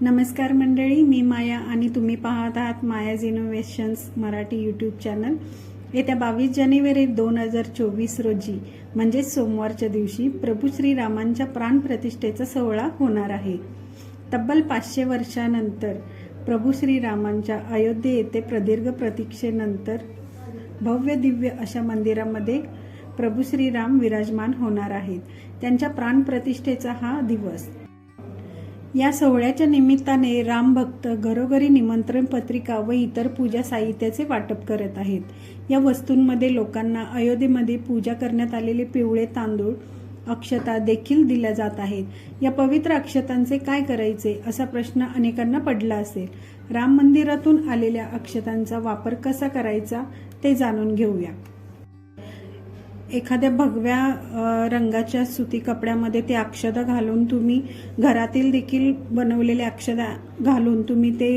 नमस्कार मंडळी मी माया आणि तुम्ही पाहत आहात Maya's innovations Marathi YouTube channel येत्या बावीस जानेवारी दोन हजार चोवीस रोजी म्हणजेच सोमवारच्या दिवशी प्रभू श्रीरामांच्या प्राणप्रतिष्ठेचा सोहळा होणार आहे. तब्बल पाचशे वर्षानंतर प्रभू श्रीरामांच्या अयोध्ये येथे प्रदीर्घ प्रतीक्षेनंतर भव्य दिव्य अशा मंदिरामध्ये प्रभू श्रीराम विराजमान होणार आहेत. त्यांच्या प्राणप्रतिष्ठेचा हा दिवस या सोहळ्याच्या निमित्ताने रामभक्त घरोघरी निमंत्रण पत्रिका व इतर पूजा साहित्याचे वाटप करत आहेत. या वस्तूंमध्ये लोकांना अयोध्येमध्ये पूजा करण्यात आलेले पिवळे तांदूळ अक्षता देखील दिल्या जात आहेत. या पवित्र अक्षतांचे काय करायचे असा प्रश्न अनेकांना पडला असेल. राम मंदिरातून आलेल्या अक्षतांचा वापर कसा करायचा ते जाणून घेऊया. एखाद्या भगव्या रंगाच्या सुती कपड्यामध्ये ते अक्षता घालून तुम्ही घरातील देखील बनवलेले अक्षद घालून तुम्ही ते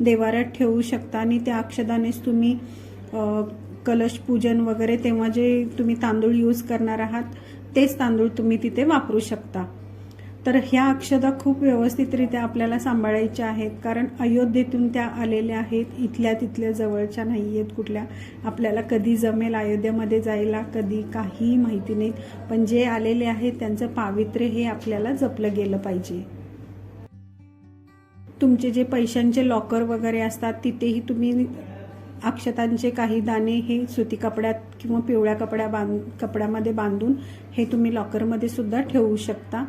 देवाऱ्यात ठेवू शकता आणि त्या अक्षदानेच तुम्ही कलश पूजन वगैरे तेव्हा जे तुम्ही तांदूळ यूज करणार आहात तेच तांदूळ तुम्ही तिथे वापरू शकता. तर ह्या अक्षता खूप व्यवस्थितरित्या आपल्याला सांभाळायच्या आहेत. कारण अयोध्येतून त्या आलेल्या आहेत. इथल्या तिथल्या जवळच्या नाही आहेत कुठल्या. आपल्याला कधी जमेल अयोध्येमध्ये जायला? कधी काही माहिती नाही. पण जे आलेले आहेत त्यांचं पावित्र्य हे आपल्याला जपलं गेलं पाहिजे. तुमचे जे पैशांचे लॉकर वगैरे असतात तिथेही तुम्ही अक्षतांचे काही दाणे हे सुती कपड्यात किंवा पिवळ्या कपड्या बांध कपड्यामध्ये बांधून हे तुम्ही लॉकरमध्ये सुद्धा ठेवू शकता.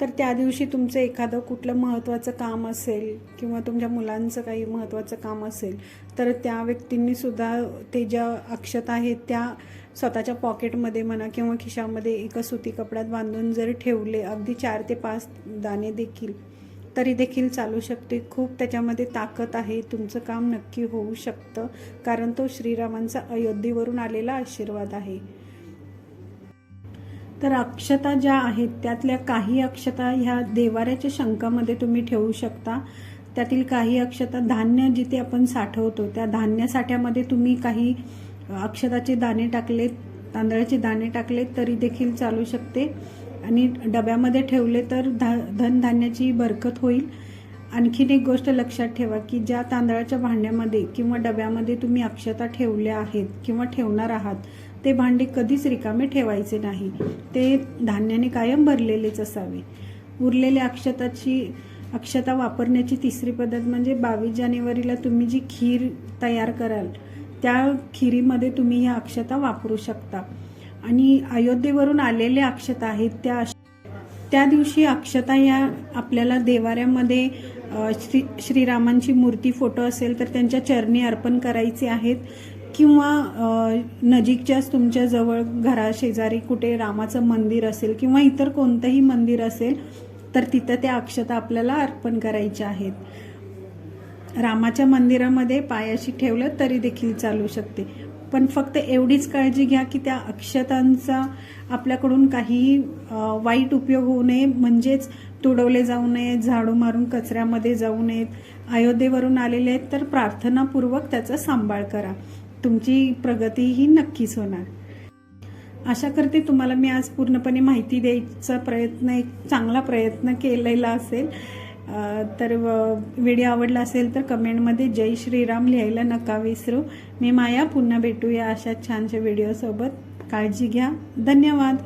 तर त्या दिवशी तुमचं एखादं कुठलं महत्त्वाचं काम असेल किंवा तुमच्या मुलांचं काही महत्त्वाचं काम असेल तर त्या व्यक्तींनी सुद्धा ते ज्या अक्षता आहेत त्या स्वतःच्या पॉकेटमध्ये म्हणा किंवा खिशामध्ये एका सुती कपड्यात बांधून जर ठेवले अगदी चार ते पाच दाणे देखील तरी देखील चालू शकते. खूप त्याच्यामध्ये ताकद आहे. तुमचं काम नक्की होऊ शकतं. कारण तो श्रीरामांचा अयोध्येवरून आलेला आशीर्वाद आहे. तर अक्षता ज्या आहेत त्यातल्या काही अक्षता ह्या देवाऱ्याच्या शंकामध्ये तुम्ही ठेवू शकता. त्यातील काही अक्षता धान्य जिथे आपण साठवतो त्या धान्य साठ्यामध्ये तुम्ही काही अक्षताचे दाणे टाकले तांदळाचे दाणे टाकले तरी देखील चालू शकते. आणि डब्यामध्ये ठेवले तर धा धनधान्याची बरकत होईल. आणखीन एक गोष्ट लक्षात ठेवा की ज्या तांदळाच्या भांड्यामध्ये किंवा डब्यामध्ये तुम्ही अक्षता ठेवल्या आहेत किंवा ठेवणार आहात ते भांडे कधीच रिकामे ठेवायचे नाही. ते धान्याने कायम भरलेलेच असावे. उरलेल्या अक्षताची अक्षता वापरण्याची तिसरी पद्धत म्हणजे बावीस जानेवारीला तुम्ही जी खीर तयार कराल त्या खिरीमध्ये तुम्ही ह्या अक्षता वापरू शकता. आणि अयोध्येवरून आलेल्या अक्षता आहेत त्या त्या दिवशी अक्षता या आपल्याला देवाऱ्यामध्ये श्री श्रीरामांची मूर्ती फोटो असेल तर त्यांच्या चरणी अर्पण करायचे आहेत. किंवा नजीकच्याच तुमच्या जवळ घराशेजारी कुठे रामाचं मंदिर असेल किंवा इतर कोणतंही मंदिर असेल तर तिथं त्या अक्षता आपल्याला अर्पण करायच्या आहेत. रामाच्या मंदिरामध्ये पायाशी ठेवलं तरी देखील चालू शकते. पण फक्त एवढीच काळजी घ्या की त्या अक्षतांचा आपल्याकडून काही वाईट उपयोग होऊ नये. म्हणजेच तुडवले जाऊ नयेत झाडू मारून कचऱ्यामध्ये जाऊ नयेत. अयोध्येवरून आलेले आहेत तर प्रार्थनापूर्वक त्याचा सांभाळ करा. तुमची प्रगती ही नक्कीच होणार. आशा करते तुम्हाला मी आज पूर्णपणे माहिती द्यायचा प्रयत्न एक चांगला प्रयत्न केलेला असेल. तर व्हिडिओ आवडला असेल तर कमेंटमध्ये जय श्रीराम लिहायला नका विसरू. मी माया पुन्हा भेटूया अशा छानशा व्हिडिओसोबत. काळजी घ्या. धन्यवाद.